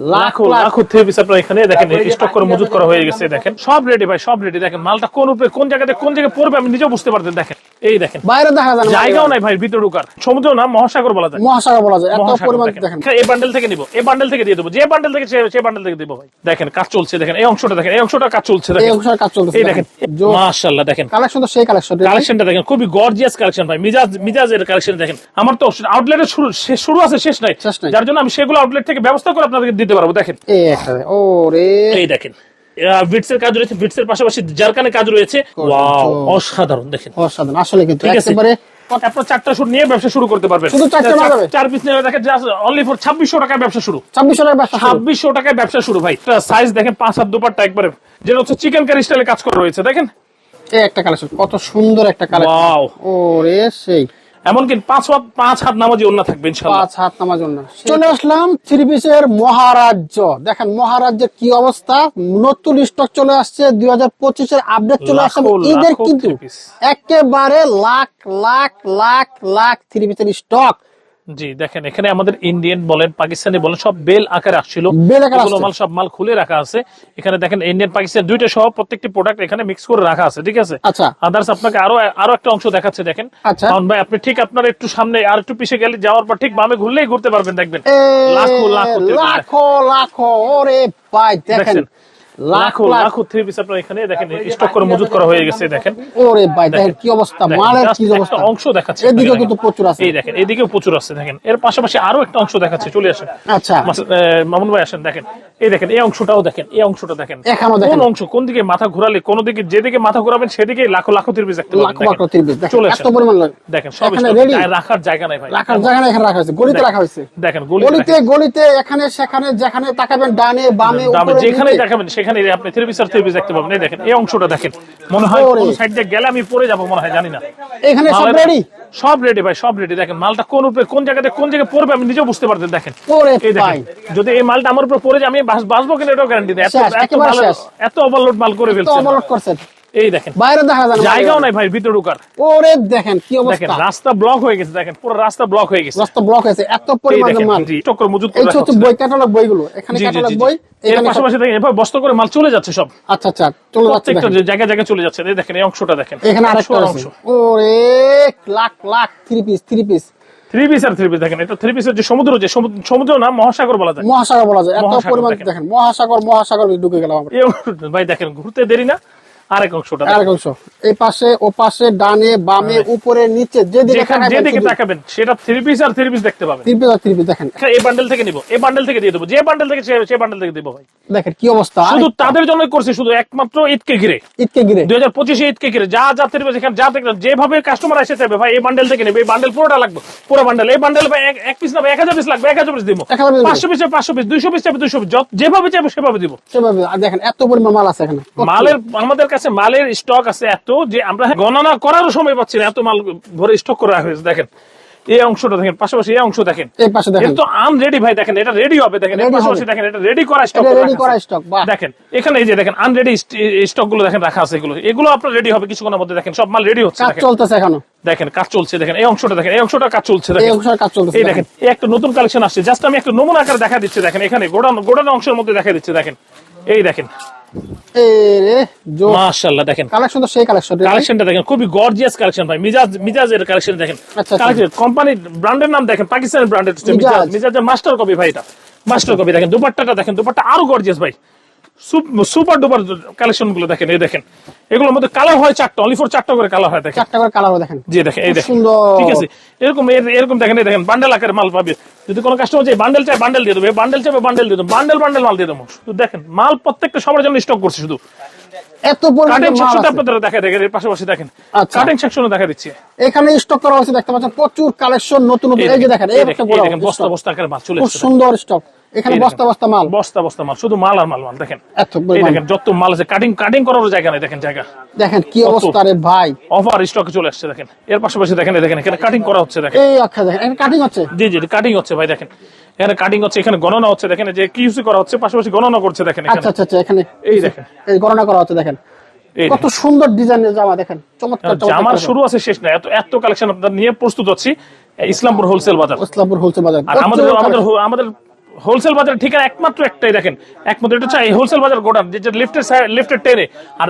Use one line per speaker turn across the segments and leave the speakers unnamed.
লাখো লাখো three piece আপনার এখানে দেখেন স্টক করে মজুত করা হয়ে গেছে দেখেন। সব রেডি ভাই সব রেডি দেখেন মালটা কোন উপরে কোন জায়গাতে কোন জায়গায় পড়বে আমি নিজেও বুঝতে পারতেন দেখেন। এই দেখেন।
বাইরে দেখা যায়
জায়গাও নাই ভাই ভিতরে ঢুকার। সমুদ্র না মহাসাগর বলা যায়।
মহাসাগর বলা যায়। এত পরিমাণ
দেখেন।
দেখেন।
এই বান্ডেল থেকে নিব এই বান্ডেল থেকে দিয়ে দেবো যে বান্ডেল থেকে সেই বান্ডেল থেকে দিব ভাই। দেখেন কাজ চলছে দেখেন এই অংশটা দেখেন এই অংশটা কাজ চলছে
এই
দেখেন
কাজ চলতেছে
এই দেখেন। মাশাআল্লাহ দেখেন।
কালেকশন তো সেই কালেকশন
কালেকশনটা দেখেন খুবই গর্জিয়াস কালেকশন ভাই মিজাজ মিজাজের কালেকশন দেখেন। আমার তো আউটলেটের শুরু শুরু আছে শেষ নাই। যার জন্য আমি সেগুলো আউটলেট থেকে ব্যবস্থা করে আপনাদেরকে দিতে পারব দেখেন।
এই ও রে
এই দেখেন বিটসের কাজ রয়েছে বিটসের পাশাপাশি জারকানে কাজ রয়েছে। ওয়াও অসাধারণ দেখেন।
অসাধারণ আসলে কিন্তু একেবারে
আপনার চারটা শুট নিয়ে ব্যবসা শুরু করতে পারবেন।
শুধু চারটা
চার-
লাগাবে?
চার পিস নিয়ে দেখেন অনলি ফর ছাব্বিশশো টাকায় ব্যবসা শুরু।
ছাব্বিশশো টাকা ব্যবসা শুরু।
ছাব্বিশশো টাকায় ব্যবসা শুরু ভাই। সাইজ দেখেন পাঁচ হাত দুপাট্টা একবারে। যেটা হচ্ছে চিকেন কারি স্টাইলে কাজ করা রয়েছে দেখেন।
এই একটা কালেকশন কত সুন্দর একটা কালেকশন
ওয়াও
ও সেই।
এমনকি পাঁচ হাত পাঁচ হাত নামাজি অন্য থাকবে
পাঁচ হাত নামাজ অন্য। চলে আসলাম থ্রি পিসের মহারাজ্য। দেখেন মহারাজ্যের কি অবস্থা? নতুন স্টক চলে আসছে দুই হাজার পঁচিশের আপডেট চলে আসছে।
এদের
ঈদের কিন্তু একেবারে লাখ লাখ লাখ লাখ থ্রি পিসের স্টক
জি দেখেন এখানে আমাদের ইন্ডিয়ান বলেন পাকিস্তানি বলেন সব বেল আকারে আসছিল। মাল সব মাল খুলে রাখা আছে এখানে দেখেন ইন্ডিয়ান পাকিস্তান দুইটা সহ প্রত্যেকটি প্রোডাক্ট এখানে মিক্স করে রাখা আছে ঠিক আছে
আচ্ছা।
আদার্স আপনাকে আরও আরও একটা অংশ দেখাচ্ছে দেখেন
আচ্ছা।
কারণ ভাই আপনি ঠিক আপনার একটু সামনে আর একটু পিছে গেলে যাওয়ার পর ঠিক বামে ঘুরলেই ঘুরতে পারবেন দেখবেন লাখো লাখো
লাখো লাখো ওরে ভাই দেখেন?
লাখো
লাখো
থ্রি পিস আপনার এখানে দেখেন স্টক করে মজুত করা হয়ে গেছে দেখেন।
ওরে ভাই দেখেন কি অবস্থা মালের কি অবস্থা।
অংশ দেখাচ্ছে
এদিকেও কিন্তু প্রচুর আছে।
এই দেখেন এদিকেও প্রচুর আছে দেখেন। এর পাশাপাশি আরও একটা অংশ দেখাচ্ছে চলে আসেন।
আচ্ছা।
মামুন ভাই আসেন দেখেন। এই দেখেন এই অংশটাও দেখেন এই অংশটা দেখেন। কোন অংশ কোন দিকে মাথা ঘোরালে কোন দিকে যেদিকে মাথা ঘোরাবেন সেদিকে লাখো লাখো তিরবিজ দেখতে পাবেন
লাখো লাখো
দেখেন। চলে আসেন। সব রাখার জায়গা নাই ভাই।
রাখার জায়গা এখানে রাখা হয়েছে গলিতে রাখা হয়েছে।
দেখেন
গলিতে গলিতে এখানে সেখানে যেখানে তাকাবেন ডানে বামে উপরে
যেখানে
নিচে।
আপনি থ্রি আর থ্রি দেখতে পাবেন। এই দেখেন এই অংশটা দেখেন। মনে হয় কোন সাইড দিয়ে গেলে আমি পড়ে যাব মনে হয় জানি না।
এখানে সব রেডি
সব রেডি ভাই সব রেডি দেখেন মালটা কোন উপরে কোন জায়গাতে কোন জায়গায় পড়বে আমি নিজেও বুঝতে পারতেন দেখেন।
ওরে
এই দেখেন যদি এই মালটা আমার উপর পড়ে যায় আমি বাঁচবো কিনা এটাও গ্যারান্টি দেয়। এত এত ওভারলোড মাল করে ফেলছে।
করছেন।
এই দেখেন।
বাইরে দেখা যায়
জায়গাও নাই ভাই ভিতরে ঢুকার।
ওরে দেখেন কি
দেখেন রাস্তা ব্লক হয়ে গেছে দেখেন পুরো রাস্তা ব্লক হয়ে গেছে।
রাস্তা ব্লক হয়েছে এত পরিমাণে মাল।
জি, চক্কর মজুদ করে
হচ্ছে। বই ক্যাটালগ বইগুলো এখানে ক্যাটালগ। বই এখানে
পাশাপাশি দেখেন এভাবে বস্তা করে মাল চলে যাচ্ছে সব।
আচ্ছা আচ্ছা চলে যাচ্ছে
প্রত্যেকটা জায়গায় জায়গায় চলে যাচ্ছে এই দেখেন এই অংশটা দেখেন।
এখানে আরেকটা
অংশ,
ওরে lakh lakh three piece three piece
three piece আর থ্রি পিস দেখেন এটা থ্রি পিসের যে সমুদ্র যে সমুদ্র- না মহাসাগর বলা যায়।
মহাসাগর বলা যায় এত পরিমাণ
দেখেন।
মহাসাগর মহাসাগর ঢুকে গেলাম আমরা।
ভাই দেখেন ঘুরতে দেরি না। আরেক অংশটা।
আরেক অংশ। এই পাশে ও পাশে ডানে বামে উপরে নিচে যেদিকে তাকাবেন
যেদিকে তাকাবেন সেটা থ্রি পিস আর থ্রি পিস দেখতে পাবেন।
থ্রি পিস আর থ্রি পিস দেখেন।
এই বান্ডেল থেকে নিব। এই বান্ডেল থেকে দিয়ে দেবো। যে বান্ডেল থেকে বান্ডেল থেকে দেবো ভাই।
দেখেন কি অবস্থা।
শুধু তাদের জন্য করছি শুধু একমাত্র ঈদকে ঘিরে।
ঈদকে ঘিরে।
দুই হাজার পঁচিশে ঈদকে ঘিরে। যা যা থ্রি পিস এখানে যা দেখলেন যেভাবে কাস্টমার এসে যাবে ভাই এই বান্ডেল থেকে নেবে। এই বান্ডেল পুরোটা লাগবে পুরো বান্ডেল এই বান্ডেল ভাই এক- পিস না এক হাজার পিস লাগবে এক হাজার পিস দিব। পাঁচশো পিস পাঁচশো পিস দুইশো পিস চাইবে দুইশো পিস যেভাবে চাইবে সেভাবে দিব।
সেভাবে। দেখেন এত পরিমাণ মাল আছে এখানে।
মালের আমাদের কাছে মালের স্টক আছে এত যে আমরা গণনা করারও সময় পাচ্ছি না এত মাল ভরে স্টক করা হয়েছে দেখেন এই অংশটা দেখেন পাশাপাশি এই অংশ দেখেন।
এই পাশে দেখেন।
তো আনরেডি ভাই দেখেন এটা রেডি হবে দেখেন পাশাপাশি দেখেন এটা রেডি করা স্টক
ready করা বাহ।
দেখেন এখানে এই যে দেখেন আনরেডি স্টকগুলো দেখেন রাখা আছে এগুলো। এগুলো আপনার রেডি হবে কিছুক্ষণের মধ্যে দেখেন সব মাল রেডি হচ্ছে
কাজ
দেখেন।
চলতেছে এখনও।
দেখেন কাজ চলছে দেখেন এই অংশটা দেখেন এই অংশটা কাজ চলছে দেখেন।
এই অংশের কাজ চলতেছে
এই দেখেন। এই একটা নতুন কালেকশন আসছে জাস্ট আমি একটা নমুনা আকারে দেখা দিচ্ছি দেখেন এখানে গোডাউন গোডাউন অংশের মধ্যে দেখা দিচ্ছে দেখেন। এই দেখেন মাশাআল্লাহ দেখেন।
কালেকশন তো সেই কালেকশন
কালেকশনটা দেখেন খুবই গর্জিয়াস কালেকশন ভাই। মিজাজ মিজাজের কালেকশন দেখেন।
আচ্ছা, আচ্ছা।
ব্র্যান্ডের নাম দেখেন পাকিস্তানের ব্র্যান্ডের।
মিজাজ।
মিজাজের মাস্টার কপি ভাই এটা। মাস্টার কপি দেখেন দুপাট্টাটা দেখেন দুপাট্টা আরও গর্জিয়াস ভাই। সুপার ডুপার কালেকশনগুলো দেখেন এই দেখেন। এগুলোর মধ্যে কালার হয় চারটা অনলি ফর চারটা করে কালার হয় দেখেন।
চারটা করে কালার দেখেন।
জি দেখেন এই দেখেন। ঠিক আছে এরকম এরকম দেখেন এই দেখেন বান্ডেল আকারে মাল পাবে। যদি কোনো কাস্টমার চাই বান্ডেল চাই বান্ডেল দিয়ে দেবো। বান্ডেল চাইবে বান্ডেল দিয়ে দেবো। বান্ডেল বান্ডেল মাল দিয়ে দেবো। শুধু দেখেন মাল প্রত্যেকটা সবার জন্য স্টক করছে শুধু।
এত
কাটিং সেকশনটা আপনাদের দেখা দেখেন এর পাশাপাশি দেখেন।
আচ্ছা।
কাটিং সেকশনে দেখা দিচ্ছি।
এখানে স্টক করা হয়েছে দেখতে পাচ্ছেন প্রচুর কালেকশন নতুন নতুন। এই যে দেখেন এই একটা
দেখেন,
বড়
দেখেন বস্তা বস্তা আকারে মাল চলে
খুব সুন্দর স্টক এখানে বস্তা বস্তা মাল।
বস্তা বস্তা মাল শুধু মাল আর মাল মাল দেখেন।
এত
দেখেন যত মাল আছে কাটিং কাটিং করার জায়গা নাই দেখেন জায়গা।
দেখেন কি অবস্থা রে ভাই।
অফার স্টকে চলে আসছে দেখেন। এর পাশাপাশি দেখেন দেখেন এখানে কাটিং করা হচ্ছে দেখেন।
এই আচ্ছা দেখেন এখানে কাটিং হচ্ছে?
জি জি কাটিং হচ্ছে ভাই দেখেন। এখানে কাটিং হচ্ছে এখানে গণনা হচ্ছে দেখেন এই যে কিউসি করা হচ্ছে পাশাপাশি গণনা করছে দেখেন
আচ্ছা আচ্ছা আচ্ছা এখানে
এই দেখেন।
এই গণনা করা হচ্ছে দেখেন। কত সুন্দর ডিজাইনের জামা দেখেন। চমৎকার
দেখেন। জামার শুরু আছে শেষ নাই। এত এত কালেকশন আপনার নিয়ে প্রস্তুত হচ্ছি ইসলামপুর হোলসেল বাজার।
ইসলামপুর হোলসেল বাজার।
আর আমাদের আমাদের আমাদের হোলসেল বাজার ঠিকানা একমাত্র একটাই দেখেন। একমাত্র এটা হচ্ছে হোলসেল বাজার গোডাউন যেটা লিফটের লিফটের টেনে। আর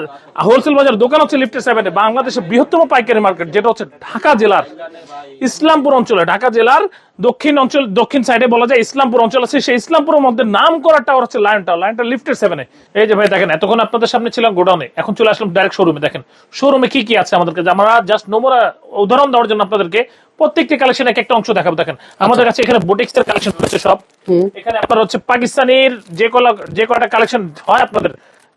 হোলসেল বাজার দোকান হচ্ছে লিফটের সেভেনে বাংলাদেশের বৃহত্তম পাইকারি মার্কেট, যেটা হচ্ছে ঢাকা জেলার ইসলামপুর অঞ্চলে। ঢাকা জেলার দক্ষিণ অঞ্চল দক্ষিণ সাইডে বলা যায় ইসলামপুর অঞ্চল আছে। সেই ইসলামপুরের মধ্যে নাম করা টাওয়ার হচ্ছে লায়ন টাওয়ার লায়ন টাওয়ার লিফটের সেভেনে এই যে ভাই দেখেন, এতক্ষণ আপনাদের সামনে ছিলাম গোডাউনে। এখন চলে আসলাম ডাইরেক্ট শোরুমে দেখেন শোরুমে কি কি আছে আমাদেরকে? আমরা জাস্ট নমুনা উদাহরণ দেওয়ার জন্য আপনাদেরকে প্রত্যেকটি কালেকশন এক একটা অংশ দেখাবো দেখেন। আমাদের কাছে এখানে বুটিক্স এর কালেকশন রয়েছে সব। এখানে আপনার হচ্ছে পাকিস্তানের যে কলা যে কটা কালেকশন হয় আপনাদের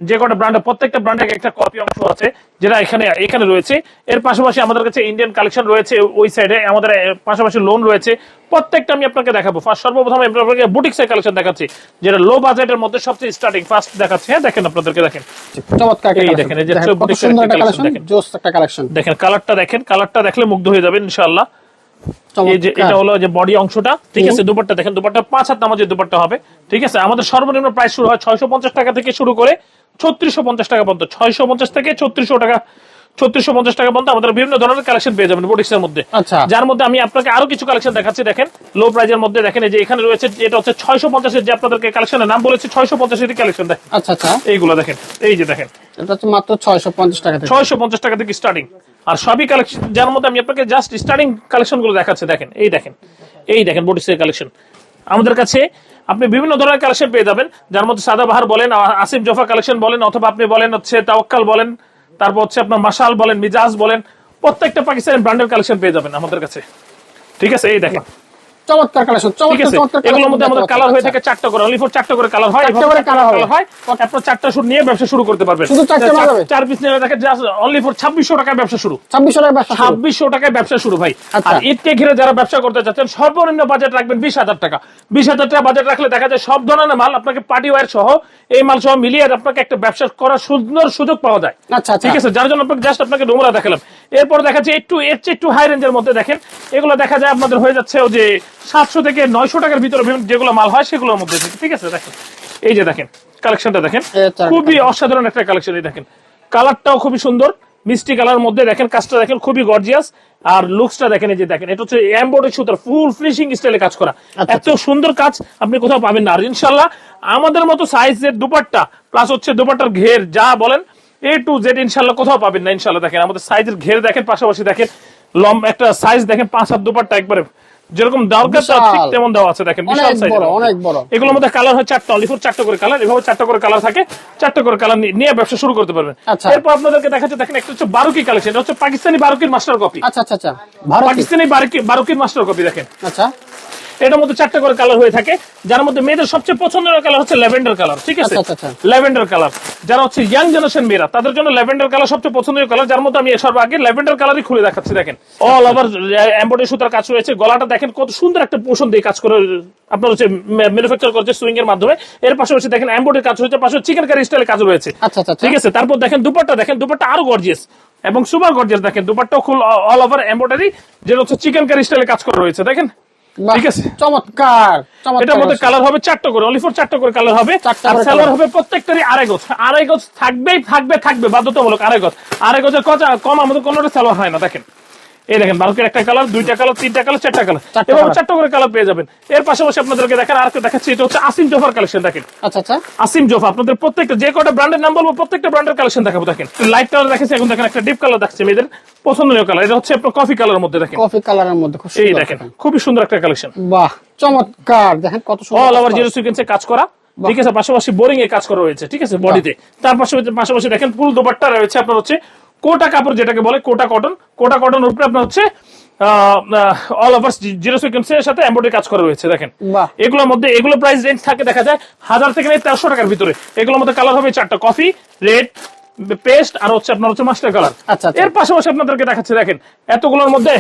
যে কটা ব্র্যান্ডের প্রত্যেকটা ব্র্যান্ডের একটা কপি অংশ আছে যেটা এখানে এখানে রয়েছে। এর পাশাপাশি আমাদের কাছে ইন্ডিয়ান কালেকশন রয়েছে ওই সাইডে আমাদের পাশাপাশি লোন রয়েছে। প্রত্যেকটা আমি আপনাকে দেখাবো। ফার্স্ট সর্বপ্রথম আমি আপনাকে বুটিক্স এর কালেকশন দেখাচ্ছি যেটা লো বাজেটের মধ্যে সবচেয়ে স্টার্টিং ফার্স্ট দেখাচ্ছি। হ্যাঁ দেখেন আপনাদেরকে দেখেন।
চমৎকার
এই দেখেন, এই যে বুটিক্সের
সুন্দর
একটা
কালেকশন
দেখেন।
জোস একটা কালেকশন
দেখেন কালারটা দেখেন কালারটা দেখলে মুগ্ধ হয়ে যাবেন ইনশাআল্লাহ। এটা হলো যে বডি অংশটা ঠিক আছে? দুপাট্টা দেখেন দুপাট্টা পাঁচ হাত নামাজের দুপাট্টা হবে ঠিক আছে? আমাদের সর্বনিম্ন প্রাইস শুরু হয় ছয়শো পঞ্চাশ টাকা থেকে শুরু করে ছত্রিশশো পঞ্চাশ টাকা পর্যন্ত। ছয়শো পঞ্চাশ থেকে ছত্রিশশো টাকা ছত্রিশশো পঞ্চাশ টাকা পর্যন্ত আমাদের বিভিন্ন ধরনের কালেকশন পেয়ে যাবেন বুটিক্সের মধ্যে।
আচ্ছা।
যার মধ্যে আমি আপনাকে আরও কিছু কালেকশন দেখাচ্ছি দেখেন লো প্রাইজের মধ্যে দেখেন যে এখানে রয়েছে এটা হচ্ছে ছয়শো পঞ্চাশের যে আপনাদেরকে কালেকশনের নাম বলেছি ছয়শো পঞ্চাশের কালেকশন দেখেন।
আচ্ছা আচ্ছা।
এইগুলো দেখেন এই যে দেখেন।
এটা হচ্ছে মাত্র ছয়শো পঞ্চাশ টাকা
ছয়শো পঞ্চাশ টাকা থেকে স্টার্টিং আর সবই কালেকশন যার মধ্যে আমি আপনাকে জাস্ট স্টার্টিং কালেকশনগুলো দেখাচ্ছি দেখেন এই দেখেন এই দেখেন বডিসের কালেকশন আমাদের কাছে আপনি বিভিন্ন ধরনের কালেকশন পেয়ে যাবেন যার মধ্যে সাদা সাদাবাহার বলেন আসিফ জফা কালেকশন বলেন অথবা আপনি বলেন হচ্ছে তাওয়াক্কাল বলেন তারপর হচ্ছে আপনার মাসাল বলেন, মিজাজ বলেন, প্রত্যেকটা পাকিস্তানি ব্র্যান্ডের কালেকশন পেয়ে যাবেন আমাদের কাছে। ঠিক আছে, এই দেখেন।
চমৎকার কালেকশন চমৎকার চমৎকার
এগুলোর মধ্যে আমাদের কালার হয়ে
আচ্ছা।
থাকে চারটা করে অনলি ফর চারটা করে কালার হয়
চারটা করে
চারটা হয়। আপনার চারটা শুট নিয়ে ব্যবসা শুরু করতে পারবেন।
শুধু চারটা
চার-
নেওয়া
চার পিস নিয়ে দেখেন অনলি ফর ছাব্বিশশো টাকায় ব্যবসা শুরু।
ছাব্বিশশো টাকা ব্যবসা শুরু।
ছাব্বিশশো টাকায় ব্যবসা শুরু ভাই।
আচ্ছা।
আর ঈদকে ঘিরে যারা ব্যবসা করতে সর্বনিম্ন বাজেট রাখবেন বিশ হাজার টাকা। বিশ হাজার টাকা বাজেট রাখলে দেখা যায় সব ধরনের মাল আপনাকে পার্টি ওয়ার সহ এই মাল সহ মিলিয়ে আপনাকে একটা ব্যবসা করার সুন্দর সুযোগ পাওয়া যায়।
আচ্ছা, আচ্ছা।
ঠিক আছে যার জন্য আপনাকে জাস্ট আপনাকে নমুনা দেখালাম। এরপর দেখা যাচ্ছে একটু এর চেয়ে একটু হাই রেঞ্জের মধ্যে দেখেন। এগুলো দেখা যায় আপনাদের হয়ে যাচ্ছে ও যে সাতশো থেকে নয়শো টাকার ভিতরে যেগুলো মাল হয় সেগুলোর মধ্যে ঠিক আছে দেখেন। এই যে দেখেন কালেকশনটা দেখেন। খুবই অসাধারণ একটা কালেকশন এই দেখেন। কালারটাও খুবই সুন্দর মিষ্টি কালার মধ্যে দেখেন কাজটা দেখেন খুবই গর্জিয়াস আর লুকসটা দেখেন এই যে দেখেন এটা হচ্ছে এমব্রয়ডারি সুতার ফুল ফিনিশিং স্টাইলে কাজ করা।
আচ্ছা,
এত সুন্দর কাজ আপনি কোথাও পাবেন না। আর ইনশাল্লাহ আমাদের মতো সাইজের দুপাট্টা প্লাস হচ্ছে দুপাট্টার ঘের যা বলেন এ টু জেড ইনশাল্লাহ কোথাও পাবেন না ইনশাল্লাহ দেখেন আমাদের সাইজের ঘের দেখেন পাশাপাশি দেখেন লম একটা সাইজ দেখেন পাঁচ হাত দুপাট্টা একবারে যেরকম দরকার ঠিক তেমন দেওয়া আছে দেখেন বিশাল সাইজ
অনেক বড়।
এগুলোর মধ্যে কালার হয় চারটা অলিফোর চারটা করে কালার এভাবে চারটা করে কালার থাকে চারটা করে কালার নিয়ে ব্যবসা শুরু করতে পারবেন।
আচ্ছা।
এরপর আপনাদেরকে দেখাচ্ছে দেখেন একটা হচ্ছে বারুকি কালেকশন এটা হচ্ছে পাকিস্তানি বারুকির মাস্টার কপি
আচ্ছা আচ্ছা আচ্ছা।
পাকিস্তানি বারুকি বারুকির মাস্টার কপি দেখেন।
আচ্ছা।
এটার মধ্যে চারটা করে কালার হয়ে থাকে। যার মধ্যে মেয়েদের সবচেয়ে পছন্দের কালার হচ্ছে ল্যাভেন্ডার কালার ঠিক আছে?
আচ্ছা, আচ্ছা, আচ্ছা।
ল্যাভেন্ডার কালার যারা হচ্ছে ইয়াং জেনারেশন মেয়েরা তাদের জন্য ল্যাভেন্ডার কালার সবচেয়ে পছন্দের কালার যার মধ্যে আমি সর্ব আগে ল্যাভেন্ডার কালারই খুলে দেখাচ্ছি দেখেন। অল ওভার এমব্রয়ডারি সুতার কাজ রয়েছে। গলাটা দেখেন কত সুন্দর একটা পোষণ দিয়ে কাজ করে আপনার হচ্ছে ম্যানুফ্যাকচার করছে সুইং এর মাধ্যমে। এর পাশাপাশি দেখেন এমব্রয়ডারি কাজ হয়েছে পাশে চিকেন কারি স্টাইলে কাজ রয়েছে।
আচ্ছা, আচ্ছা, আচ্ছা।
ঠিক আছে? তারপর দেখেন দুপাট্টা দেখেন দুপাট্টা আরও গর্জিয়াস এবং সুপার গর্জিয়াস দেখেন দুপাট্টাও ফুল অল ওভার এমব্রয়ডারি যেটা হচ্ছে চিকেন কারি স্টাইলে কাজ করা রয়েছে দেখেন? ঠিক আছে।
চমৎকার
এটার মধ্যে কালার হবে চারটা করে অনলি ফর চারটা করে কালার হবে। আর হবে প্রত্যেকটারই আড়াই গজ। আড়াই গজ থাকবেই থাকবে থাকবে বাধ্যতামূলক আড়াই গজ। আড়াই গজের কত কম আমাদের কোনোটা সালোয়ার হয় না দেখেন। এই দেখেন বারোকের একটা কালার দুইটা কালার তিনটা কালার চারটা কালার এবং চারটা করে কালার পেয়ে যাবেন। এর পাশাপাশি আপনাদেরকে দেখেন আর একটা দেখাচ্ছি এটা হচ্ছে আসিম জোফার কালেকশন দেখেন।
আচ্ছা আচ্ছা।
আসিম জোফা আপনাদের প্রত্যেকটা যে কটা ব্র্যান্ডের নাম বলব প্রত্যেকটা ব্র্যান্ডের কালেকশন দেখাবো দেখেন। লাইট কালার দেখেছি এখন দেখেন একটা ডিপ কালার দেখছে মেয়েদের পছন্দনীয় কালার এটা হচ্ছে আপনার কফি কালারের মধ্যে দেখেন।
কফি কালারের মধ্যে খুব
এই
সুন্দর
দেখেন খুবই সুন্দর একটা কালেকশন
বাহ চমৎকার। দেখেন কত সুন্দর
অল ওভার জিরো সিকোয়েন্সে কাজ করা। ঠিক আছে পাশাপাশি বোরিং এ কাজ করা হয়েছে ঠিক আছে বডিতে তার পাশাপাশি পাশাপাশি দেখেন ফুল দোপাট্টা রয়েছে আপনার হচ্ছে কোটা কাপড় যেটাকে বলে কোটা কটন কোটা কটন উপরে আপনার হচ্ছে অল ওভার জিরো সিকোয়েন্সের সাথে এমব্রয়ডারি কাজ করা রয়েছে দেখেন। এগুলোর মধ্যে এগুলো প্রাইস রেঞ্জ থাকে দেখা যায় হাজার থেকে তেরোশো টাকার ভিতরে। এগুলোর মধ্যে কালার হবে চারটা কফি রেড পেস্ট আর হচ্ছে আপনার হচ্ছে মাস্টার কালার
আচ্ছা, আচ্ছা।
এর পাশাপাশি আপনাদেরকে দেখাচ্ছে দেখেন এতগুলোর মধ্যে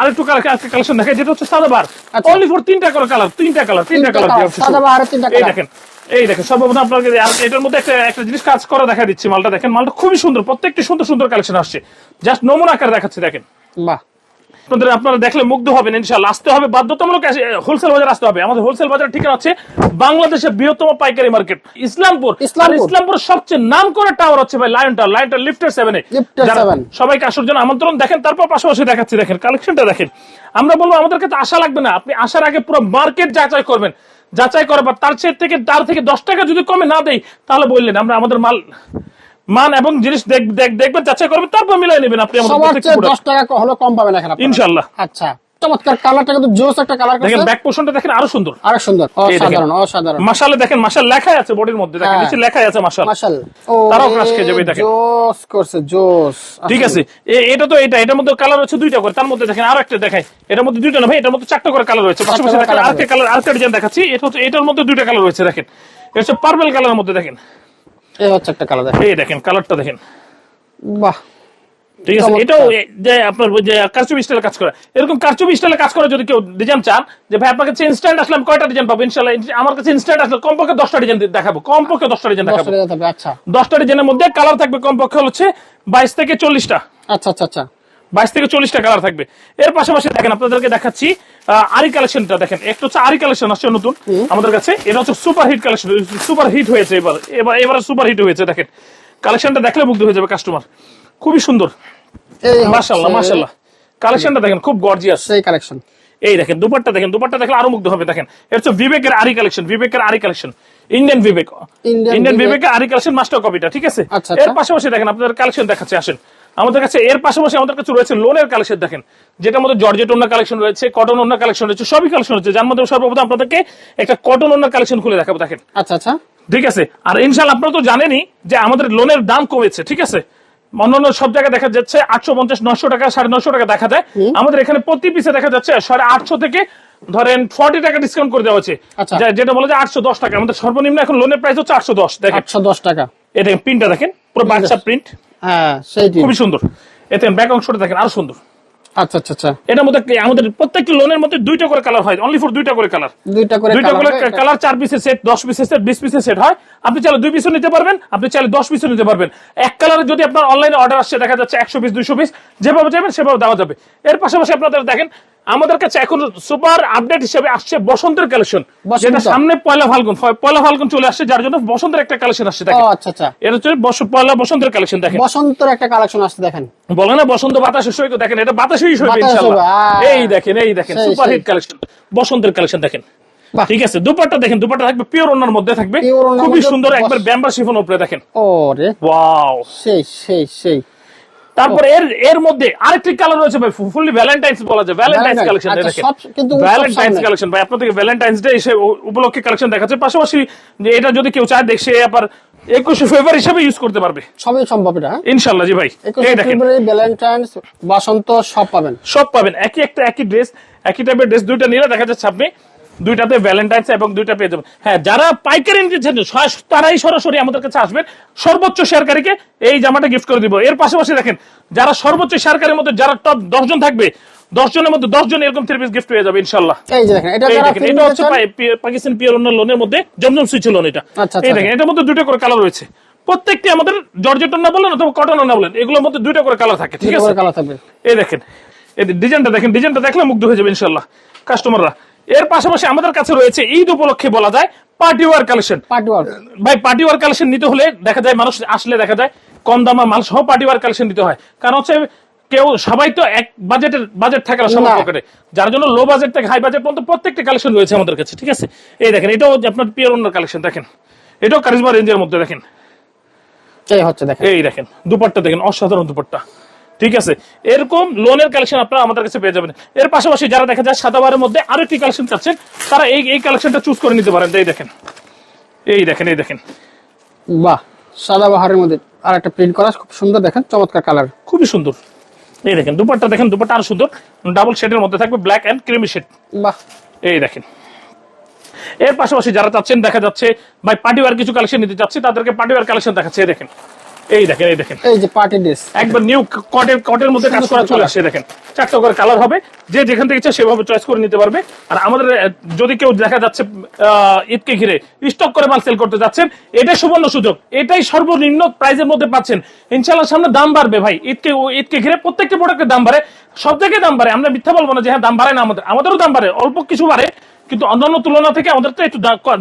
আরেকটু কালেকশন দেখে যেটা হচ্ছে সাদাবার
আচ্ছা।
অনলি ফর তিনটা করে কালার তিনটা কালার তিনটা কালার
সাদাবাহারের তিনটা
এই দেখেন এই দেখেন সর্বপ্রথম আপনাকে এটার মধ্যে একটা একটা জিনিস কাজ করা দেখা দিচ্ছি মালটা। দেখেন মালটা খুবই সুন্দর প্রত্যেকটি সুন্দর সুন্দর কালেকশন আসছে। জাস্ট নমুনা আকারে দেখাচ্ছে দেখেন।
বাহ।
আপনাদের আপনারা দেখলে মুগ্ধ হবেন ইনশাআল্লাহ। আসতে হবে বাধ্যতামূলক হোলসেল বাজার আসতে হবে। আমাদের হোলসেল বাজার ঠিকানা হচ্ছে বাংলাদেশের বৃহত্তম পাইকারি মার্কেট ইসলামপুর।
ইসলামপুর।
ইসলামপুর সবচেয়ে নাম করা টাওয়ার হচ্ছে ভাই lion tower lion tower lifter সেভেনে সবাইকে আসার জন্য আমন্ত্রণ দেখেন তারপর পাশাপাশি দেখাচ্ছি দেখেন কালেকশনটা দেখেন। আমরা বলব আমাদের কাছে আশা লাগবে না। আপনি আসার আগে পুরো মার্কেট যাচাই করবেন। যাচাই করবার তার চেয়ে থেকে তার থেকে দশ টাকা যদি কমে না দেয় তাহলে বললেন আমরা আমাদের মাল মান এবং জিনিস দেখ- দেখ- দেখবেন যাচাই করবেন তারপর মিলাই নেবেন আপনি।
দশ টাকা হলো কম পাবেন
ইনশাল্লাহ।
আচ্ছা। চমৎকার কালারটা কিন্তু জোস একটা কালার
দেখেন ব্যাক পোর্শনটা দেখেন আরও সুন্দর।
আরও সুন্দর অসাধারণ অসাধারণ।
মাসালে দেখেন মাসাল লেখাই আছে বডির মধ্যে। দেখেন
হ্যাঁ।
নিচে লেখাই আছে
মাশাল ও
তারাও crush খেয়ে যাবে, দেখেন।
জোস করছে জোস।
ঠিক আছে। এটা তো এটা এটার মধ্যে কালার হচ্ছে দুইটা করে। তার মধ্যে দেখেন আরও একটা দেখাই। এটার মধ্যে দুইটা না ভাই এটার মধ্যে চারটা করে কালার রয়েছে। পাশাপাশি দেখেন আরেকটা কালার আরেকটা ডিজাইন দেখাচ্ছি। এটা হচ্ছে এটার মধ্যে দুইটা কালার রয়েছে দেখেন। এটা হচ্ছে পার্পল কালারের মধ্যে দেখেন।
এই হচ্ছে একটা কালার দেখ
এই দেখেন কালারটা দেখেন।
বাহ।
ঠিক আছে। এটাও যে আপনার যে কারচুপি স্টাইলে কাজ করা। এরকম কারচুপি স্টাইলে কাজ করে যদি কেউ ডিজাইন চান যে ভাই আপনার কাছে ইনস্ট্যান্ট আসলে আমি কয়টা ডিজাইন পাবো? ইনশাল্লাহ আমার কাছে ইনস্ট্যান্ট আসলে কমপক্ষে দশটা ডিজাইন দেখাবো। কমপক্ষে দশটা ডিজাইন দেখাবো।
আচ্ছা।
দশটা ডিজাইনের মধ্যে কালার থাকবে কমপক্ষে হচ্ছে বাইশ থেকে চল্লিশটা।
আচ্ছা আচ্ছা আচ্ছা।
বাইশ থেকে চল্লিশটা কালার থাকবে। এর পাশাপাশি দেখেন আপনাদেরকে দেখাচ্ছি আরি কালেকশনটা দেখেন। একটা হচ্ছে আরি কালেকশন আসছে নতুন আমাদের কাছে। এটা হচ্ছে super hit collection super hit হয়েছে এবার। এবার এবারে সুপার হিট হয়েছে দেখেন। কালেকশনটা দেখলে মুগ্ধ হয়ে যাবে কাস্টমার খুবই সুন্দর। কালেকশনটা দেখেন খুব গর্জিয়াস
সেই কালেকশন
এই দেখেন দুপাট্টা দেখেন দুপাট্টা দেখলে আরও মুগ্ধ হবে দেখেন। এটা হচ্ছে বিবেকের আরি কালেকশন বিবেকের আরি কালেকশন ইন্ডিয়ান বিবেক ইন্ডিয়ান বিবেকের আরি কালেকশন মাস্টার কপিটা ঠিক আছে?
আচ্ছা,
এর
আচ্ছা।
পাশাপাশি দেখেন আপনাদের কালেকশন দেখাচ্ছে আসেন। আমাদের কাছে এর পাশাপাশি আমাদের কাছে রয়েছে লোনের কালেকশন দেখেন। যেটার মধ্যে জর্জেট ওনার কালেকশন রয়েছে কটন ওনার কালেকশন রয়েছে সবই কালেকশন রয়েছে যার মধ্যে সর্বপ্রথম আপনাদেরকে একটা কটন ওনার কালেকশন খুলে দেখাবো দেখেন।
আচ্ছা আচ্ছা।
ঠিক আছে? আর ইনশাল্লাহ আপনারা তো জানেনই যে আমাদের লোনের দাম কমেছে ঠিক আছে? অন্যান্য সব জায়গায় দেখা যাচ্ছে আটশো পঞ্চাশ নশো টাকা সাড়ে নশো টাকা দেখা যায়। আমাদের এখানে প্রতি পিসে দেখা যাচ্ছে সাড়ে আটশো থেকে ধরেন ফর্টি টাকা ডিসকাউন্ট করে দেওয়া হচ্ছে। যেটা বলে যে আটশো দশ টাকা। আমাদের সর্বনিম্ন এখন লোনের প্রাইস হচ্ছে আটশো দশ দেখেন।
আটশো দশ টাকা।
এটা প্রিন্টটা দেখেন পুরো বাচ্চা প্রিন্ট
হ্যাঁ
খুবই সুন্দর। এতে ব্যাক অংশটা দেখেন আরও সুন্দর।
আচ্ছা আচ্ছা আচ্ছা।
এটার মধ্যে আমাদের প্রত্যেকটি লোনের মধ্যে দুইটা করে কালার হয়। অনলি ফর দুইটা করে কালার
দুইটা করে
দুইটা করে কালার চার পিসের সেট দশ পিসের সেট বিশ পিসের সেট হয়। আপনি চাইলে দুই পিসও নিতে পারবেন আপনি চাইলে দশ পিসও নিতে পারবেন। এক কালারে যদি আপনার অনলাইনে অর্ডার আসছে দেখা যাচ্ছে একশো পিস দুইশো পিস যেভাবে যাবেন সেভাবে দেওয়া যাবে। এর পাশাপাশি আপনাদের দেখেন আমাদের কাছে এখন সুপার আপডেট হিসেবে আসছে বসন্তের কালেকশন। যেটা সামনে পয়লা ফাল্গুন পয়লা ফাল্গুন চলে আসছে যার জন্য বসন্তের একটা কালেকশন আসছে দেখেন।
আচ্ছা আচ্ছা।
এটা হচ্ছে পয়লা বসন্তের কালেকশন দেখেন।
বসন্তর একটা কালেকশন আসছে দেখেন।
বলে না বসন্ত বাতাসে সইতো দেখেন এটা বাতাসেই
বাতাসে
ইনশাআল্লাহ। এই দেখেন এই দেখেন সুপার। হিট কালেকশন বসন্তের কালেকশন দেখেন। ঠিক আছে দুপাট্টা দেখেন দুপাট্টা থাকবে পিওর ওনার মধ্যে থাকবে। খুবই সুন্দর একবার ব্যাম্বার শিফন উপরে দেখেন।
ও রে
ওয়াও।
সেই সেই সেই।
তারপর এর এর মধ্যে আরেকটি কালার রয়েছে ভাই ফুললি ভ্যালেন্টাইন্স বলা যায়। ভ্যালেন্টাইন্স কালেকশন
আচ্ছা, সব- কিন্তু
ভ্যালেন্টাইন্স কালেকশন ভাই আপনাদেরকে ভ্যালেন্টাইন্স ডে এসে উপলক্ষে কালেকশন দেখাচ্ছে। পাশাপাশি যে এটা যদি কেউ চায় দেখছে আবার একুশে ফেব্রুয়ারি হিসেবে ইউজ করতে পারবে।
সবই সম্ভব এটা হ্যাঁ?
ইনশাল্লাহ জি ভাই।
একুশে
এই দেখেন।
ফেব্রুয়ারি ভ্যালেন্টাইন্স বসন্ত সব পাবেন।
সব পাবেন। একই একটা একই ড্রেস একই টাইপের ড্রেস দুইটা নিলে দেখা যাচ্ছে আপনি দুইটাতে ভ্যালেন্টাইন্স এবং দুইটা পেয়ে যাবেন। হ্যাঁ যারা পাইকারি নিতে চান তারাই সরাসরি আমাদের কাছে আসবেন। সর্বোচ্চ শেয়ারকারীকে এই জামাটা গিফট করে দিব। এর পাশাপাশি দেখেন যারা সর্বোচ্চ শেয়ারকারীর মধ্যে যারা টপ দশ জন থাকবে দশ জনের মধ্যে দশ জন এরকম থ্রি পিস গিফট পেয়ে যাবে ইনশাল্লাহ।
এই দেখেন এটা
হচ্ছে পাকিস্তান পিওর অন্য লোনের মধ্যে জমজম সুইচ লোন এটা।
আচ্ছা,
এই
আচ্ছা।
দেখেন এটার মধ্যে দুটো করে কালার রয়েছে। প্রত্যেকটি আমাদের জর্জেটন না বলেন অথবা কটন না বলেন এগুলোর মধ্যে দুইটা করে কালার থাকে ঠিক আছে?
করে কালার থাকবে।
এই দেখেন এই ডিজাইনটা দেখেন ডিজাইনটা দেখলে মুগ্ধ হয়ে যাবে ইনশাল্লাহ। কাস্টমাররা এর পাশাপাশি আমাদের কাছে রয়েছে ঈদ উপলক্ষে বলা যায় পার্টি ওয়ার কালেকশন
পার্টি
ভাই পার্টি ওয়ার কালেকশন নিতে হলে দেখা যায় মানুষ আসলে দেখা যায় কম দামা মাল সহ পার্টি ওয়ার কালেকশন নিতে হয়। কারণ হচ্ছে কেউ সবাই তো এক বাজেটের বাজেট থাকে না সবার পকেটে। যার জন্য লো বাজেট থেকে হাই বাজেট পর্যন্ত প্রত্যেকটা কালেকশন রয়েছে আমাদের কাছে ঠিক আছে? এই দেখেন এটাও আপনার পিওর অন্য কালেকশন দেখেন। এটাও কারিজমা রেঞ্জের মধ্যে দেখেন।
এই হচ্ছে দেখেন।
এই দেখেন দুপাট্টা দেখেন অসাধারণ দুপাট্টা। ঠিক আছে? এরকম লোনের কালেকশন আপনারা আমাদের কাছে পেয়ে যাবেন। এর পাশাপাশি যারা দেখা যায় সাদাবারের মধ্যে আরও একটি কালেকশন চাচ্ছেন তারা এই এই কালেকশনটা চুজ করে নিতে পারেন। এই দেখেন। এই দেখেন এই দেখেন।
বাহ সাদা বাহারের মধ্যে আর একটা প্রিন্ট করা খুব সুন্দর দেখেন চমৎকার কালার
খুবই সুন্দর। এই দেখেন দুপাট্টা দেখেন দুপাট্টা আরও সুন্দর। ডাবল শেডের মধ্যে থাকবে ব্ল্যাক এন্ড ক্রিমি শেড
বাহ।
এই দেখেন। এর পাশাপাশি যারা চাচ্ছেন দেখা যাচ্ছে ভাই পার্টিওয়ার কিছু কালেকশন নিতে চাচ্ছি তাদেরকে পার্টিওয়ার কালেকশন দেখাচ্ছে এই দেখেন। এই দেখেন এই দেখেন।
এই যে পার্টি ড্রেস।
একবার নিউ কটের কটের মধ্যে কাজ করা চলে আসছে দেখেন। চারটা করে কালার হবে যে যেখান থেকে ইচ্ছা সেভাবে চয়েস করে নিতে পারবে। আর আমাদের যদি কেউ দেখা যাচ্ছে ঈদকে ঘিরে স্টক করে মাল সেল করতে যাচ্ছেন সুবর্ণ সুযোগ। এটাই সর্বনিম্ন প্রাইসের মধ্যে পাচ্ছেন। সামনে দাম বাড়বে ভাই। ঈদকে ঈদকে ঘিরে প্রত্যেকটা প্রোডাক্টের দাম বাড়ে। সব থেকে দাম বাড়ে আমরা মিথ্যা বলব না যে হ্যাঁ দাম বাড়ে না আমাদের। আমাদেরও দাম বাড়ে অল্প কিছু বাড়ে কিন্তু অন্যান্য তুলনা থেকে আমাদের তো একটু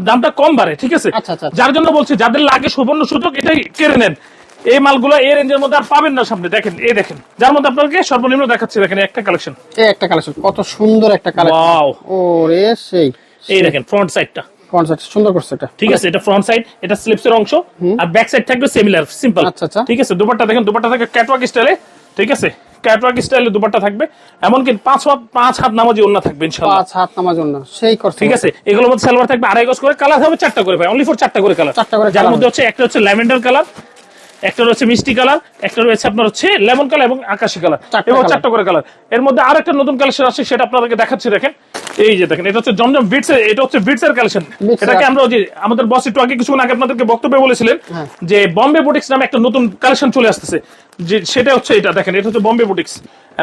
দামটা কম বাড়ে ঠিক আছে?
আচ্ছা, আচ্ছা, আচ্ছা।
যার জন্য বলছি যাদের লাগে সুবর্ণ সুযোগ এটাই কেড়ে নেন। এই মালগুলো এই রেঞ্জের মধ্যে আর পাবেন না সামনে দেখেন এই দেখেন। যার মধ্যে আপনাকে সর্বনিম্ন দেখাচ্ছি দেখেন একটা কালেকশন
এই একটা কালেকশন কত সুন্দর একটা কালেকশন
ওয়াও
ও রে সেই
এই দেখেন ফ্রন্ট সাইডটা
ফ্রন্ট সাইড সুন্দর করছে এটা।
ঠিক আছে এটা ফ্রন্ট সাইড এটা স্লিপস এর অংশ আর ব্যাক সাইড থাকবে সিমিলার সিম্পল
আচ্ছা, আচ্ছা।
ঠিক আছে দুপাট্টা দেখেন দুপাট্টা থাকবে ক্যাটওয়াক স্টাইলে ঠিক আছে? ক্যাটওয়াক স্টাইলে দুপাট্টা থাকবে এমনকি পাঁচ হাত পাঁচ হাত নামাজি ওন্না থাকবে ইনশাআল্লাহ।
পাঁচ হাত নামার জন্য সেই করছে।
ঠিক আছে এগুলোর মধ্যে সালোয়ার থাকবে আড়াই গজ করে কালার হবে চারটা করে ভাই অনলি ফর চারটা করে কালার
চারটা করে
যার মধ্যে হচ্ছে একটা হচ্ছে ল্যাভেন্ডার কালার একটা রয়েছে মিষ্টি কালার একটা রয়েছে আপনার হচ্ছে লেমন কালার এবং আকাশি কালার এবং চারটা করে কালার। এর মধ্যে আর একটা নতুন কালেকশন আছে সেটা আপনাদেরকে দেখাচ্ছি দেখেন। এই যে দেখেন এটা হচ্ছে জমজম বিটস এটা হচ্ছে বিটস এর কালেকশন এটাকে আমরা যে আমাদের বস একটু আগে কিছুক্ষণ আগে আপনাদেরকে বক্তব্যে বলেছিলেন
হ্যাঁ।
যে বম্বে বুটিক্স নামে একটা নতুন কালেকশন চলে আসতেছে। যে সেটা হচ্ছে এটা দেখেন এটা হচ্ছে বম্বে বুটিক্স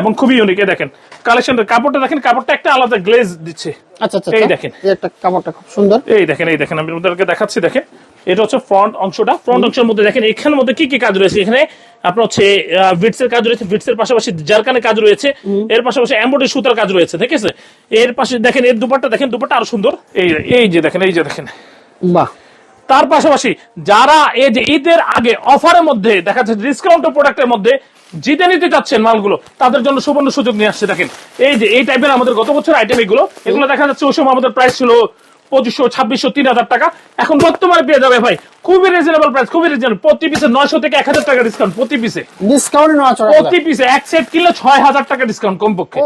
এবং খুবই ইউনিক দেখেন কালেকশনটা কাপড়টা দেখেন কাপড়টা একটা আলাদা গ্লেজ দিচ্ছে।
আচ্ছা আচ্ছা
এই
আচ্ছা।
দেখেন।
এই একটা কাপড়টা খুব সুন্দর।
এই দেখেন এই দেখেন আমি আপনাদেরকে দেখাচ্ছি দেখেন। এটা হচ্ছে ফ্রন্ট অংশটা। ফ্রন্ট অংশের মধ্যে দেখেন এখানের মধ্যে কি কি কাজ রয়েছে? এখানে আপনার হচ্ছে ভিটস এর কাজ রয়েছে ভিটস এর পাশাপাশি জারকানের কাজ রয়েছে এর পাশাপাশি এমব্রয়ডারি সুতার কাজ রয়েছে ঠিক আছে? এর পাশে দেখেন এর দুপাট্টা দেখেন দুপাট্টা আরও সুন্দর। এই এই যে দেখেন এই যে দেখেন।
বাহ।
তার পাশাপাশি যারা এই যে ঈদের আগে অফারের মধ্যে দেখা যাচ্ছে ডিসকাউন্ট প্রোডাক্টের মধ্যে জিতে নিতে চাচ্ছেন মালগুলো তাদের জন্য সুবর্ণ সুযোগ নিয়ে আসছে দেখেন। এই যে এই টাইপের আমাদের গত বছর আইটেম এগুলো এগুলো দেখা যাচ্ছে ওই সময় আমাদের প্রাইস ছিল পঁচিশশো ছাব্বিশশো তিন হাজার টাকা। এখন বর্তমানে পেয়ে যাবে ভাই খুবই রিজনেবল প্রাইস খুবই রিজনেবল প্রতি পিসে নয়শো থেকে এক হাজার টাকা ডিসকাউন্ট প্রতি পিসে
ডিসকাউন্ট
প্রতি পিসে এক সেট কিনলে ছয় হাজার টাকা ডিসকাউন্ট কমপক্ষে।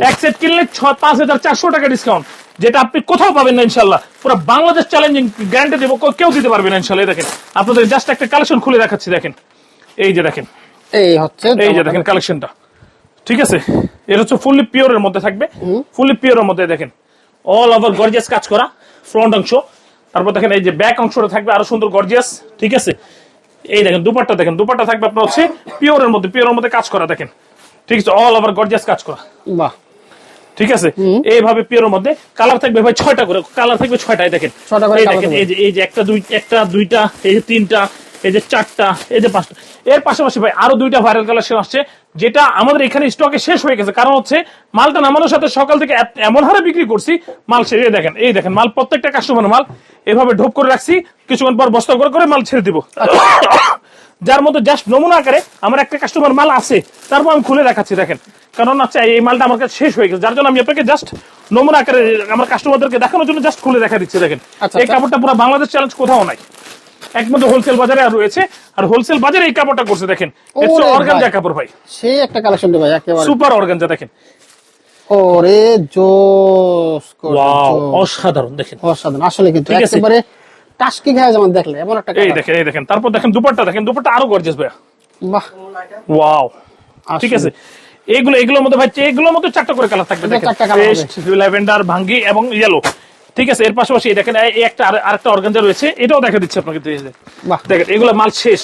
এক সেট কিনলে ছয় পাঁচ হাজার চারশো টাকা ডিসকাউন্ট যেটা আপনি কোথাও পাবেন না ইনশাল্লাহ পুরো বাংলাদেশ চ্যালেঞ্জিং গ্যারান্টি দেবো কেউ- দিতে পারবে না ইনশাল্লাহ দেখেন। আপনাদের জাস্ট একটা কালেকশন খুলে দেখাচ্ছি দেখেন। এই যে দেখেন।
এই হচ্ছে
এই যে দেখেন কালেকশনটা ঠিক আছে? এটা হচ্ছে ফুললি পিওরের মধ্যে থাকবে। ফুললি পিওরের মধ্যে দেখেন। অল ওভার গর্জিয়াস কাজ করা ফ্রন্ট অংশ। তারপর দেখেন এই যে ব্যাক অংশটা থাকবে আরও সুন্দর গর্জিয়াস ঠিক আছে? এই দেখেন দুপাট্টা দেখেন দুপাট্টা থাকবে আপনার হচ্ছে পিওরের মধ্যে পিওরের মধ্যে কাজ করা দেখেন। ঠিক আছে অল ওভার গর্জিয়াস কাজ করা।
বাহ।
ঠিক আছে? এইভাবে পিওরের মধ্যে কালার থাকবে ভাই ছয়টা করে কালার থাকবে ছয়টাই দেখেন।
ছয়টা করে
এই দেখেন এই যে এই যে একটা দুই একটা দুইটা এই যে তিনটা এই যে চারটা এই যে পাঁচটা। এর পাশাপাশি ভাই আরও দুইটা ভাইরাল কালেকশন আসছে যেটা আমাদের এখানে স্টকে শেষ হয়ে গেছে। কারণ হচ্ছে মালটা নামানোর সাথে সকাল থেকে এমন হারে বিক্রি করছি মাল এই দেখেন এই দেখেন মাল প্রত্যেকটা কাস্টমার মাল এভাবে ঢোপ করে রাখছি কিছুক্ষণ পর বস্তা করে করে মাল ছেড়ে দিব। যার মধ্যে জাস্ট নমুনা আকারে আমার একটা কাস্টমার মাল আছে তারপর আমি খুলে দেখাচ্ছি দেখেন। কারণ আচ্ছা এই মালটা আমার কাছে শেষ হয়ে গেছে যার জন্য আমি আপনাকে জাস্ট নমুনা আকারে আমার কাস্টমারদেরকে দেখানোর জন্য জাস্ট খুলে দেখা দিচ্ছি দেখেন।
আচ্ছা,
এই
আচ্ছা।
কাপড়টা পুরো বাংলাদেশ চ্যালেঞ্জ কোথাও নাই। একমাত্র হোলসেল বাজারে আর রয়েছে। আর হোলসেল বাজারে এই কাপড়টা করছে দেখেন।
ওরে
অর্গানজা
ভাই।
কাপড় ভাই।
সেই একটা কালেকশন দে ভাই একেবারে।
সুপার অর্গানজা দেখেন।
ওরে জোস
ওয়াও অসাধারণ দেখেন।
অসাধারণ। আসলে কিন্তু একেবারে টাস্কি খায় যেমন দেখলে এমন একটা
এই দেখেন এই দেখেন। তারপর দেখেন দুপাট্টা দেখেন দুপাট্টা আরও গর্জিয়াস ভাইয়া।
বাহ।
ওয়াও ঠিক আছে। এগুলো এগুলোর মধ্যে ভাই এগুলোর মধ্যে চারটা করে কালার থাকবে
এটা
দেখেন। ল্যাভেন্ডার ভাঙ্গি এবং ইয়েলো ঠিক আছে এর পাশাপাশি দেখেন এই একটা আর- আরেকটা অর্গানজা রয়েছে এটাও দেখা দিচ্ছে আপনাকে দেখেন এগুলো মাল শেষ।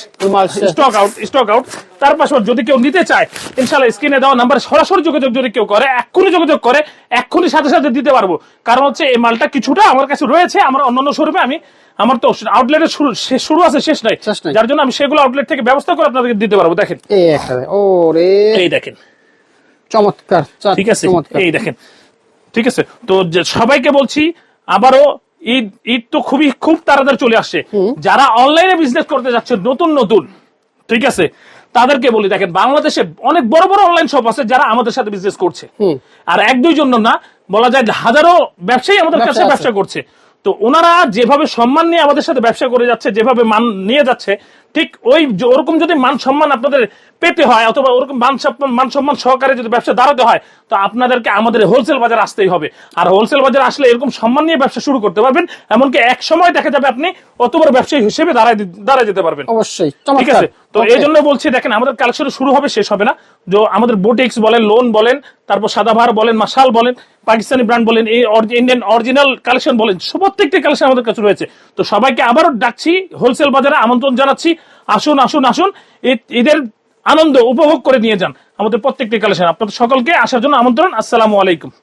স্টক আউট স্টক আউট তার পাশাপাশি যদি কেউ নিতে চায় ইনশাল্লাহ স্ক্রিনে দেওয়া নাম্বার সরাসরি যোগাযোগ যদি কেউ করে এক্ষুনি যোগাযোগ করে এক্ষুনি সাথে সাথে দিতে পারব। কারণ হচ্ছে এই মালটা কিছুটা আমার কাছে রয়েছে আমার অন্যান্য শোরুমে আমি আমার তো আউটলেটের শুরু শুরু আছে শেষ নাই। যার জন্য আমি সেগুলো আউটলেট থেকে ব্যবস্থা করে আপনাদেরকে দিতে পারব দেখেন।
এই একটা
এই দেখেন।
চমৎকার
ঠিক আছে এই দেখেন। ঠিক আছে তো সবাইকে বলছি আবারও ঈদ ঈদ তো খুবই খুব তাড়াতাড়ি চলে আসছে যারা অনলাইনে বিজনেস করতে যাচ্ছে নতুন নতুন ঠিক আছে? তাদেরকে বলি দেখেন বাংলাদেশে অনেক বড় বড় অনলাইন শপ আছে যারা আমাদের সাথে বিজনেস করছে। আর এক দুই জন্য না বলা যায় হাজারো ব্যবসায়ী আমাদের কাছে ব্যবসা করছে। তো ওনারা যেভাবে সম্মান নিয়ে আমাদের সাথে ব্যবসা করে যাচ্ছে যেভাবে মান নিয়ে যাচ্ছে ঠিক ওই ওরকম যদি মান সম্মান আপনাদের পেতে হয় অথবা ওরকম মান সম্মান মান সম্মান সহকারে যদি ব্যবসা দাঁড়াতে হয় তো আপনাদেরকে আমাদের হোলসেল বাজার আসতেই হবে। আর হোলসেল বাজার আসলে এরকম সম্মান নিয়ে ব্যবসা শুরু করতে পারবেন এমনকি এক সময় দেখা যাবে আপনি অত বড় ব্যবসায়ী হিসেবে দাঁড়ায় দাঁড়ায় যেতে পারবেন।
অবশ্যই
ঠিক আছে? তো এই জন্য বলছি দেখেন আমাদের কালেকশন শুরু হবে শেষ হবে না। যে আমাদের বোটিক্স বলেন লোন বলেন তারপর সাদাভার বলেন মাসাল বলেন পাকিস্তানি ব্র্যান্ড বলেন, এই ইন্ডিয়ান অরিজিনাল কালেকশন বলেন প্রত্যেকটা কালেকশন আমাদের কাছে রয়েছে। তো সবাইকে আবারও ডাকছি হোলসেল বাজারে আমন্ত্রণ জানাচ্ছি। আসুন আসুন আসুন এদের আনন্দ উপভোগ করে নিয়ে যান আমাদের প্রত্যেকটি কালেকশন আপনাদের সকলকে আসার জন্য আমন্ত্রণ। আসসালামু আলাইকুম।